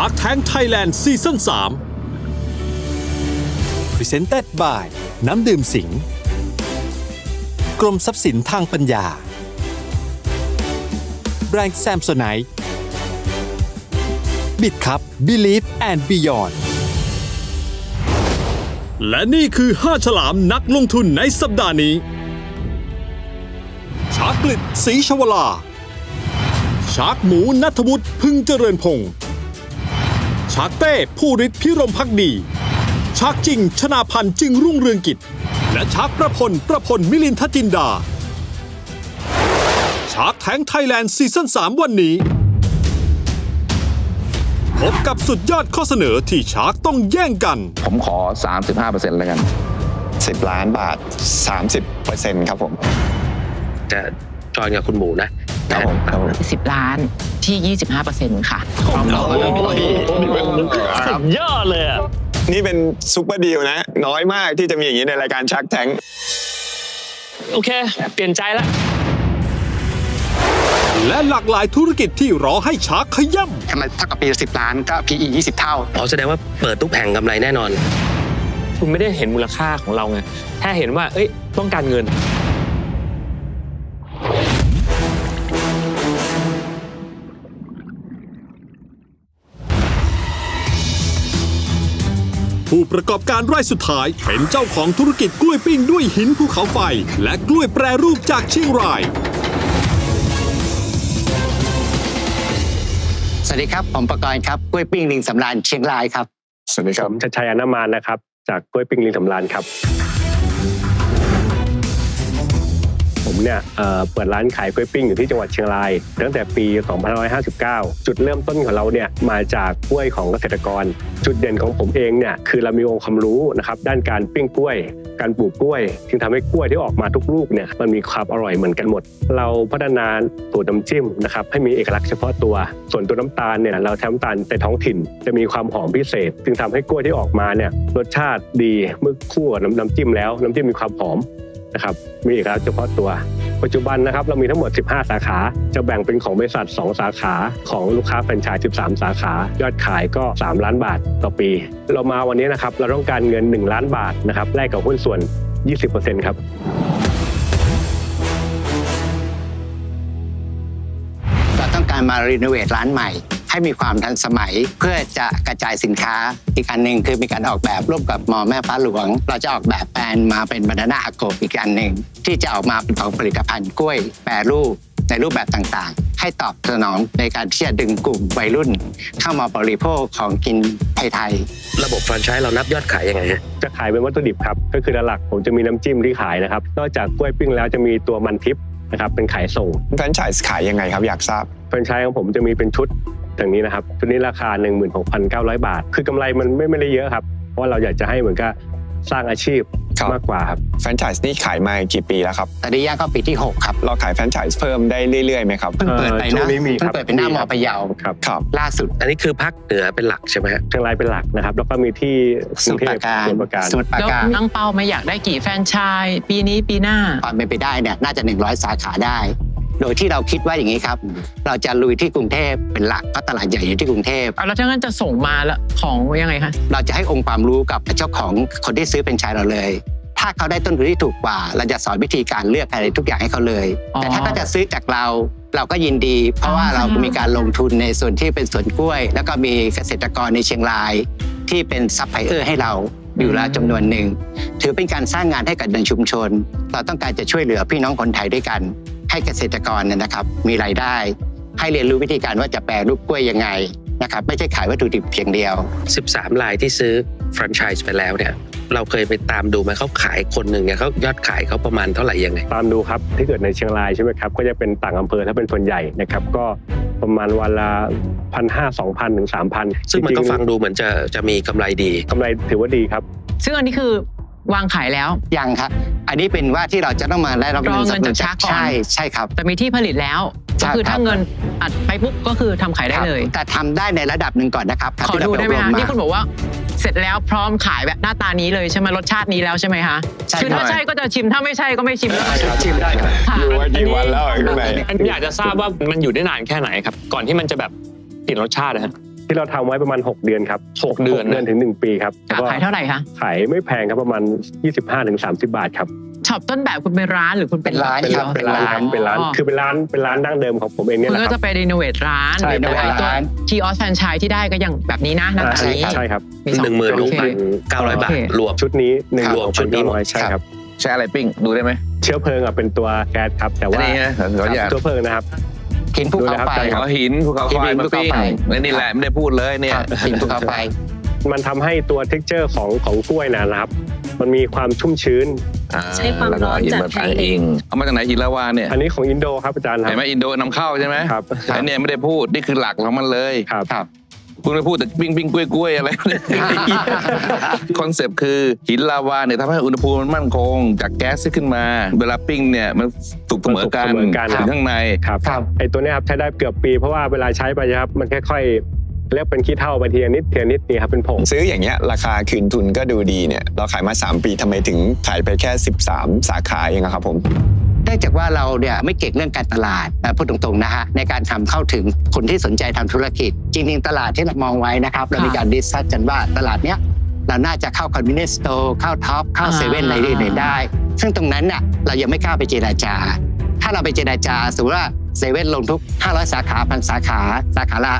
Shark Tank Thailand ซีซั่น3 Presented by น้ำดื่มสิง กรมทรัพย์สินทางปัญญา แบรนด์แซมโซไนท์บิดครับ Believe and Beyond และนี่คือ 5 ฉลามนักลงทุนในสัปดาห์นี้ ชาร์กกลิดสีชวลา ชาร์กหมูนัทวุฒิพึ่งเจริญพงศ์ ชาร์กเต้ผู้ฤทธิ์พิรมพักดีชาร์กจริง ชนาพันธ์จึงรุ่งเรืองกิจ และชาร์กประพล ประพล มิลินทจินดาชาร์กแทงไทยแลนด์ซีซั่น3 วันนี้ พบกับสุดยอดข้อเสนอที่ชาร์กต้องแย่งกัน ผมขอ 35%แล้วกัน 10 ล้านบาท 30%ครับผม จะจอยกับคุณหมูนะ ครับผมครับผม 10 ล้านที่ 25%ค่ะครับยอดเลยอะนี่เป็นซุปเปอร์ดีลนะ น้อยมากที่จะมีอย่างนี้ในรายการชักแทงโอเค เปลี่ยนใจแล้วและหลากหลายธุรกิจที่รอให้ชาร์กขย่ำกำไรเท่ากับปีละ10ล้านก็ PE 20 เท่า อ๋อแสดงว่าเปิดทุกแห่งกำไรแน่นอน คุณไม่ได้เห็นมูลค่าของเราไงแค่เห็นว่า เอ้ย ต้องการเงิน ผู้ประกอบการรายสุดท้าย เป็นเจ้าของธุรกิจกล้วยปิ้งด้วยหินภูเขาไฟ และกล้วยแปรรูปจากเชียงราย สวัสดีครับ ผมประกรณ์ครับกล้วยปิ้งลิงสำราญเชียงรายครับ สวัสดีคผรับมชัดชัยอานามานนะครับ จากกล้วยปิ้งลิงสำรานครับ เนี่ยเเปิดร้านขายกล้วยปิ้งอยู่ที่จังหวัดเชียงราย ตั้งแต่ปี 2559 จุดเริ่มต้นของเราเนี่ยมาจากกล้วยของเกษตรกร จุดเด่นของผมเองเนี่ยคือเรามีองค์ความรู้นะครับด้านการปิ้งกล้วย การปลูกกล้วยจึงทำให้กล้วยที่ออกมาทุกลูกเนี่ยมันมีความอร่อยเหมือนกันหมด เราพัฒนาสูตรน้ำจิ้มนะครับให้มีเอกลักษณ์เฉพาะตัว ส่วนตัวน้ำตาลเนี่ยเราใช้น้ำตาลในท้องถิ่น จะมีความหอมพิเศษ จึงทำให้กล้วยที่ออกมาเนี่ยรสชาติดีเมื่อคู่กับน้ำน้ำจิ้มแล้ว น้ำจิ้มมีความหอม นะครับมีเอกลักษณ์เฉพาะตัว ปัจจุบันนะครับเรามีทั้งหมด 15 สาขา จะแบ่งเป็นของบริษัท 2 สาขาของลูกค้าแฟรนไชส์13 สาขา ยอดขายก็ 3 ล้านบาทต่อปี เรามาวันนี้นะครับเราต้องการเงิน 1 ล้านบาทนะครับแลกกับหุ้นส่วน 20%ครับเราต้องการมารีโนเวทร้านใหม่ ให้มีความทันสมัย เพื่อจะกระจายสินค้า อีกอันหนึ่งคือมีการออกแบบร่วมกับมอแม่ฟ้าหลวง เราจะออกแบบแปลนมาเป็นบานาน่าอาโกอีกอันหนึ่งที่จะออกมาเป็นของผลิตภัณฑ์กล้วยแปรรูปในรูปแบบต่างๆ ให้ตอบสนองในการที่จะดึงกลุ่มวัยรุ่น เข้ามาบริโภคของกินไทยๆ ระบบแฟรนไชส์เรานับยอดขายยังไงฮะ จะขายเป็นวัตถุดิบครับ ก็คือหลักๆผมจะมีน้ำจิ้มที่ขายนะครับ นอกจากกล้วยปิ้งแล้วจะมีตัวมันทิพย์นะครับ เป็นขายส่ง แฟรนไชส์ขายยังไงครับอยากทราบ แฟรนไชส์ของผมจะมีเป็นชุด อย่างนี้นะครับชุดนี้ราคา 16,900 บาท คือกำไรมันไม่ไม่ได้เยอะครับ เพราะว่าเราอยากจะให้เหมือนกับสร้างอาชีพครับมากกว่าครับแฟรนไชส์นี่ขายมากี่ปีแล้วครับตอนนี้ย่างเข้าปีที่ 6 ครับ เราขายแฟรนไชส์เพิ่มได้เรื่อยๆไหมครับเพิ่งเปิดไปเอ่อช่วนะงนี้มีครับเพิ่งเปิดเป็นหน้ามอพะเยาครับครับล่าสุด อันนี้คือภาคเหนือเป็นหลักใช่ไหมฮะเชียงรายเป็นหลักนะครับ แล้วก็มีที่กสรุมุงทเทรปพราการสมุทรปราการสมุทรปราแล้วการตั้งเป้าไหม่อยากได้กี่แฟรนไชส์ปีนี้ปีหน้าความเป็นไปได้เนี่ยน่าจะ 100 สาขาได้ โดยที่เราคิดว่าอย่างนี้ครับ เราจะลุยที่กรุงเทพเป็นหลักเพราะตลาดใหญ่อยู่ที่กรุงเทพเอาแล้วถ้างั้นจะส่งมาแล้วของยังไงคะเราจะให้องค์ความรู้กับเจ้าของคนที่ซื้อเป็นชายเราเลย ถ้าเขาได้ต้นทุนที่ถูกกว่า เราจะสอนวิธีการเลือกอะไรทุกอย่างให้เขาเลยอ๋อแต่ถ้าเขาจะซื้อจากเราเราก็ยินดี เพราะว่าอ๋อเรามีการลงทุนในส่วนที่เป็นสวนกล้วย แล้วก็มีเกษตรกรในเชียงราย ที่เป็นซัพพลายเออร์ให้เราอยู่แล้วจำนวนหนึ่งถือเป็นการสร้างงานให้กับในชุมชน เราต้องการจะช่วยเหลือพี่น้องคนไทยด้วยกัน ให้เกษตรกรเนยนะครับมีรายได้ ให้เรียนรู้วิธีการว่าจะแปรรูปกล้วยยังไงนะครับไม่ใช่ขายวัตถุดิบเพียงเดียว 13 รายที่ซื้อแฟรนไชส์ไปแล้วเนี่ยเราเคยไปตามดูไหมเขาขายคนหนึ่งเนี่ยเขายอดขายเขาประมาณเท่าไหร่ยังไงตามดูครับที่เกิดในเชียงรายใช่ไหมครับก็จะเป็นต่างอำเภอถ้าเป็นส่วนใหญ่นะครับก็ประมาณวันละพันห้าสองพันถึงสามพันซึ่งมันก็ฟังดูเหมือนจะจะมีกำไรดีกำไรถือว่าดีครับ ซึ่งอันนี้คือวางขายแล้วยังครับ อันนี้เป็นว่าที่เราจะต้องมาได้รับรอเงินสบสจากชาร์กก่อน ใช่ใช่ครับ แต่มีที่ผลิตแล้วใช่ก็คือครับถ้าเงินอัดไปปุ๊บก็คือทำขายได้เลย ครับแต่ทำได้ในระดับหนึ่งก่อนนะครับขอที่เราดูปได้ไหมอบรคะมาที่คุณบอกว่าเสร็จแล้วพร้อมขายแบบหน้าตานี้เลยใช่ไหมรสชาตินี้แล้วใช่ไหมคะใช่คือถ้าครับ ใช่ก็จะชิมถ้าไม่ใช่ก็ไม่ชิมชิมได้ครับค่ะอยู่มากี่วันแล้วข้างใน อันนี้อยากจะทราบว่ามันอยู่ได้นานแค่ไหนครับ ก่อนที่มันจะแบบเปลี่ยนรสชาตินะฮะ ที่เราทำไว้ประมาณ 6 เดือนครับหกเดือนเดือนถึง 1 ปีครับแล้วก็ขายเท่าไหร่คะขายไม่แพงครับประมาณ 25-30 บาทครับช็อปต้นแบบคุณเป็นร้านหรือคุณเป็นเป็นร้านเป็นครับเป็นร้านครับเป็นร้านอ๋อคือเป็นร้านเป็นร้านดั้งเดิมของผมเองเนี่ยคุณแหละก็ครัจะบไปรีโนเวทร้านใช่หรือรีโนเวทตัวร้านคีออสแฟรนไชส์ที่ได้ก็อย่างแบบนี้นะหน้าตาใช่นี้ใช่ครับมีสองหนึ่งหมื่นโอเคเก้าร้อยบาทโอเครวมชุดนี้หนึ่งครับรวมชุดนี้หมดใช่ครับใช้อะไรปิ้งดูได้ไหมเชื้อเพลิงอะเป็นตัวแก๊สครับแต่อันว่านี้นะขออนุญาตเชื้อเพลิงนะครับ หินภูเขาไฟใช่คขรับอหินภูเขาไฟหินมาภูเขาปิ้งไฟและนี่แหละไม่ได้พูดเลยเนี่ยครับหินภูเขาไฟมันทำให้ตัวเท็กเจอร์ของของกล้วยนะนะครับ มันมีความชุ่มชื้นใช้ความร้อนจากแล้วก็หินมาไทยเองเอามาจากไหนหินละวาเนี่ยอันนี้ของอินโดครับอาจารย์ครัเห็บนไหมอินโดนำเข้าใช่ไหมครับไอเนี่ยไม่ได้พูดนี่คือหลักของมันเลยครับ ครับคุณไปพูดแต่ปิ้งปิ้งกล้วยกล้วยอะไรคอนเซปต์คือหินลาวาเนี่ยทำให้อุณหภูมิมันมั่นคง จากแก๊สที่ขึ้นมา เวลาปิ้งเนี่ยมันสุกเสมอกันมันสุกเสมอกันถึงข้างในครับครับไอตัวเนี้ยครับใช้ได้เกือบปีเพราะว่าเวลาใช้ไปครับมันค่อยๆเรียกเป็นขี้เท่าไปทีละนิดทีละนิดนี่ครับเป็นผงซื้ออย่างเงี้ยราคาคืนทุนก็ดูดีเนี่ย เราขายมา 3 ปีทำไมถึงขายไปแค่ 13 สาขาเองอะครับผมเนื่องจากว่าเราเนี่ยไม่เก่งเรื่องการตลาดนะพูดตรงๆนะฮะในการทำเข้าถึงคนที่สนใจทำธุรกิจ จริงๆตลาดที่เรามองไว้นะครับ เรามีการดิสคัสกันว่าตลาดเนี้ยเราน่าจะเข้าคอน v ิ n เ n น e สโตร์เข้าท็อปเข้าอ่าเซเว่นอะไรอื่นๆได้ ซึ่งตรงนั้นน่ะเรายังไม่กล้าไปเจราจา ถ้าเราไปเจราจาสมมติว่าเซเว่นลงทุก 500 สาขาพันสาขาสาขาละ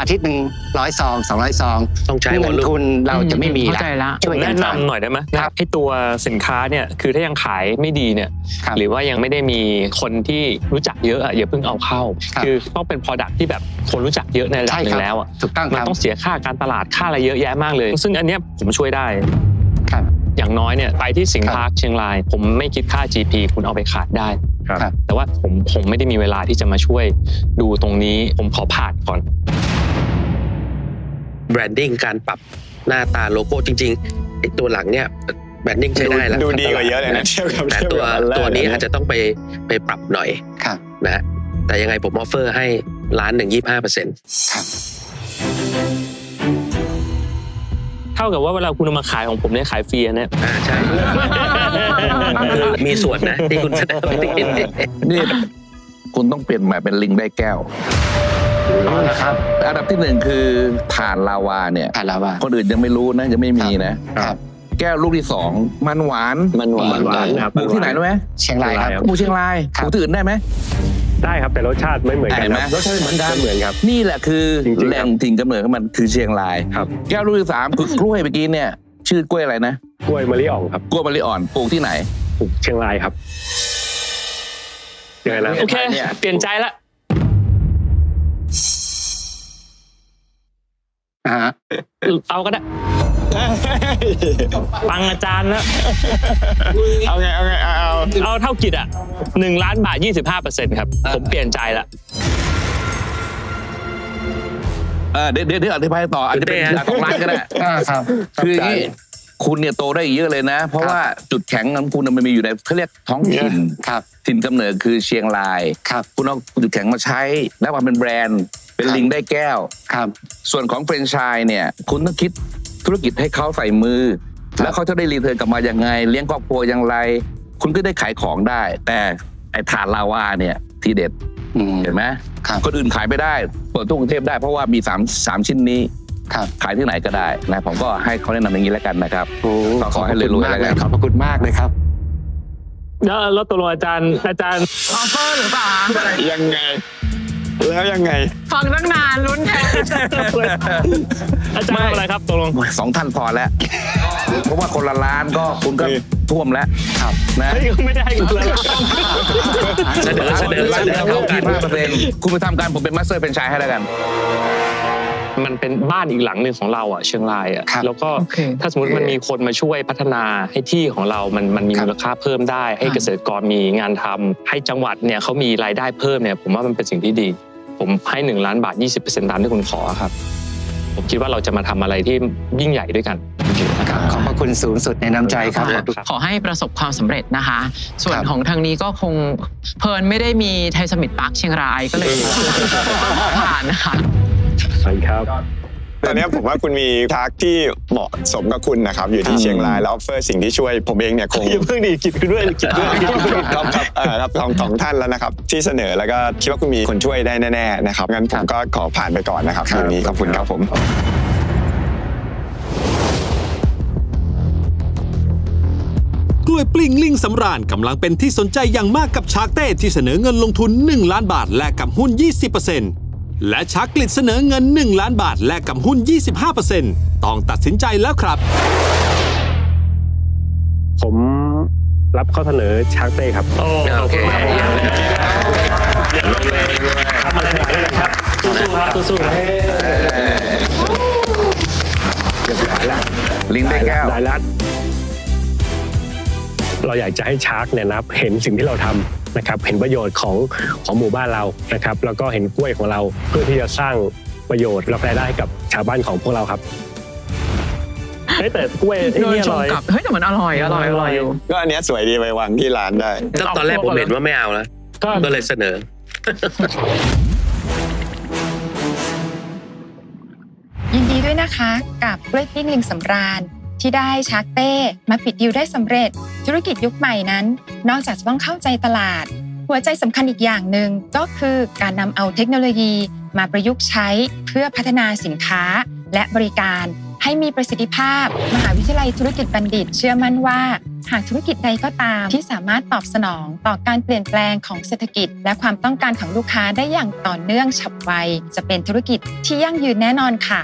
อาทิตย์หนึ่งร้อยซองสองร้อยซองต้องใช้วเงิอนลลุ่มทุนเราจะไม่มีเข้าละใจละ ช่วยกันแนะฟังนำหน่อยได้ไหมครับไอตัวสินค้าเนี่ยคือถ้ายังขายไม่ดีเนี่ย ครับ หรือว่ายังไม่ได้มีคนที่รู้จักเยอะอะอย่าเพิ่งเอาเข้าครับคือต้องเป็น Product ที่แบบคนรู้จักเยอะในระดับใช่หนึ่ครับ งแล้วอะถูกต้องมัคนรับ ต้องเสียค่าการตลาดค่าอะไรเยอะแยะมากเลย ซึ่งอันเนี้ยผมช่วยได้ครับอย่างน้อยเนี่ยไปที่สิงห์ครับพาร์คเชียงราย ผมไม่คิดค่า GP คุณเอาไปขายได้ครับครับ แต่ว่าผมผมไม่ได้มีเวลาที่จะมาช่วยดูตรงนี้ ผมขอผ่านก่อน แบรนดิ้งการปรับหน้าตาโลโก้จริงๆไอตัวหลังเนี่ยแบรนดิ้งใช้ได้แล้วดูดีกว่าเยอะเลยนะเทียบกับแต่เทียบตัวกับอันแรกตัวนี้เลยอาจจะต้องไปไปปรับหน่อยครับนะฮะแต่ยังไงผมออฟเฟอร์ให้ล้านหนึ่งยี่ห้าเปอร์เซ็นต์ครับเท่ากับว่าเวลาคุณเอามาขายของผมเนี่ยขายฟรีอะเนี่ยอ่าใช่คือมีส่วนนะที่คุณแสดงนี่คุณต้องเปลี่ยนใหม่เป็นลิงได้แก้ว เอาละครับอันดับที่หนึ่งคือถ่านลาวาเนี่ยอ่าละว่าคนอื่นยังไม่รู้นะยังไม่มีนะครับแก้วลูกที่สองมันหวานมันหวานมันหวานครับ ปลูกที่ไหนรู้ไหมเชียงรายครับ ปลูกเชียงรายครับปลูกที่อื่นได้ไหม ได้ครับแต่รสชาติไม่เหมือนกันเห็นไหม ครับรสชาติไม่เหมือนกันเหมือนครับ นี่แหละคือจริงๆครับแหล่งถิ่นกำเนิดของมันคือเชียงราย ครับ แก้วลูกที่สามคือกล้วยเมื่อกี้เนี่ย ชื่อกล้วยอะไรนะกล้วยมะลิอ่องครับกล้วยมะลิอ่อนปลูกที่ไหน ปลูกเชียงรายครับยังไงนะ โอเค เนี่ย เปลี่ยนใจละ อ่าฮะเอาก็ได้ฟังอาจารย์แล้วเอาไงเอาไงเอาเอาเอาเท่ากิจอะหนึ่งล้านบาทยี่สิบห้าเปอร์เซ็นต์ครับ ผมเปลี่ยนใจละเออเดี๋ยวเดี๋ยวเดี๋ยวอธิบายต่ออาจจะเป็นเต้ฮะสองล้านก็ได้อ่าครับคืออย่างนี้คุณเนี่ยโตได้อีกเยอะเลยนะ เพราะว่าจุดแข็งของคุณมันมีอยู่ในเขาเรียกท้องถิ่นครับถิ่นกำเนิดคือเชียงรายครับคุณเอาจุดแข็งมาใช้แล้วมาเป็นแบรนด์ เป็นครับลิงได้แก้ว ครับ ส่วนของแฟรนไชส์เนี่ย คุณต้องคิดธุรกิจให้เขาใส่มือครับแล้วเขาจะได้รีเทิร์นกลับมายังไง เลี้ยงครอบครัวอย่างไร คุณก็ได้ขายของได้ แต่ไอ้ฐานลาวาเนี่ยทีเด็ดอืมเห็นไหมครับคนอื่นขายไม่ได้เปิดตู้กรุงเทพได้เพราะว่ามีสามสามชิ้นนี้ครับขายที่ไหนก็ได้นะผมก็ให้เขาแนะนำอย่างนี้แล้วกันนะครับโอ้ขอขอให้รวยๆมากแล้วเลกัยนขอบพระคุณมากเลยครับแล้วแล้วตกลงอาจารย์อาจารย์ออฟเฟอร์หรือเปล่าคะยังไง แล้วยังไง ฟังตั้งนานลุ้นแทนอาจารย์ทำอะไรครับตกลงสองท่านพอแล้วเพราะว่าคนละล้านก็คุณก็ท่วมแล้วครับนะเฮ้ยก็ไม่ได้กันเลยเสนอเสนอเสนอเท่ากันห้าเปอร์เซ็นต์คุณไปทำการผมเป็นมาสเตอร์เป็นชายให้แล้วกันมันเป็นบ้านอีกหลังหนึ่งของเราอะเชียงรายอะครับแล้วก็โอเคถ้าสมมติมันมีคนมาช่วยพัฒนาให้ที่ของเรา มันมันมีครับมูลค่าเพิ่มได้ ให้ครับเกษตรกรมีงานทำให้จังหวัดเนี่ยเขามีรายได้เพิ่มเนี่ยผมว่ามันเป็นสิ่งที่ดี ผมให้หนึ่งล้านบาท 20%ตามที่คุณขอครับ ผมคิดว่าเราจะมาทำอะไรที่ยิ่งใหญ่ด้วยกันนะคครัรับบขอบพระคุณสูงสุดในน้ำใจครับ ขอบคุณ ขอให้ประสบความสำเร็จนะคะ ส่วนครับ ของทางนี้ก็คงเพลินไม่ได้มีไทยสมิตปาร์คเชียงรายก็เลย ผ่านนะคะ สวัสดีครับ ตอนนี้ผมว่าคุณมีทักที่เหมาะสมกับคุณนะครับ อยู่ที่เชียงรายแล้วออฟเฟอร์สิ่งที่ช่วยผมเองเนี่ยคงอย่าเพิ่งดีกิจด้วยกิจด้วยครับครับเอ่อครับสองสองท่านแล้วนะครับ ที่เสนอแล้วก็คิดว่าคุณมีคนช่วยได้แน่ๆนะครับงั้นผมก็ขอผ่านไปก่อนนะครับคืนนี้ขอบคุณครับผม กล้วยปลิ้งลิงสำราญกำลังเป็นที่สนใจอย่างมากกับชาร์กเต้ที่เสนอเงินลงทุน 1 ล้านบาทแลกกับหุ้น 20% และชาร์กกลิดเสนอเงิน 1 ล้านบาทแลกกับหุ้น 25%ต้องตัดสินใจแล้วครับ ผมรับข้อเสนอชาร์กเต้ครับ โอเคครับมาเลยนะครับสู้ๆครับสู้ๆครับลิงได้แก้วรายรัฐเราอยากจะให้ชาร์กเนี่ยนะครับเห็นสิ่งที่เราทำ นะครับเห็นประโยชน์ของของหมู่บ้านเรานะครับ แล้วก็เห็นกล้วยของเราเพื่อที่จะสร้างประโยชน์และรายได้ให้กับชาวบ้านของพวกเราครับเฮ้ยแต่กล้วยที่โดนนี่อชมร่อย กลับเฮ้ยแต่มันอร่อยอร่อยอร่อยอยู่ ก็อันเนี้ยสวยดีไปวางที่ร้านได้ ก็ตอนแรกผมเห็นว่าไม่เอาแล้วก็ ก็เลยเสนอ ยินดีด้วยนะคะ กับกล้วยปิ้งลิงสำราญ ที่ได้ชาร์กเต้มาปิดดิวได้สำเร็จ ธุรกิจยุคใหม่นั้น นอกจากจะต้องเข้าใจตลาด หัวใจสำคัญอีกอย่างหนึ่งก็คือการนำเอาเทคโนโลยีมาประยุกต์ใช้เพื่อพัฒนาสินค้าและบริการให้มีประสิทธิภาพ มหาวิทยาลัยธุรกิจบัณฑิต เชื่อมั่นว่า หากธุรกิจใดก็ตามที่สามารถตอบสนองต่อการเปลี่ยนแปลงของเศรษฐกิจ และความต้องการของลูกค้าได้อย่างต่อเนื่องฉับไว จะเป็นธุรกิจที่ยั่งยืนแน่นอนค่ะ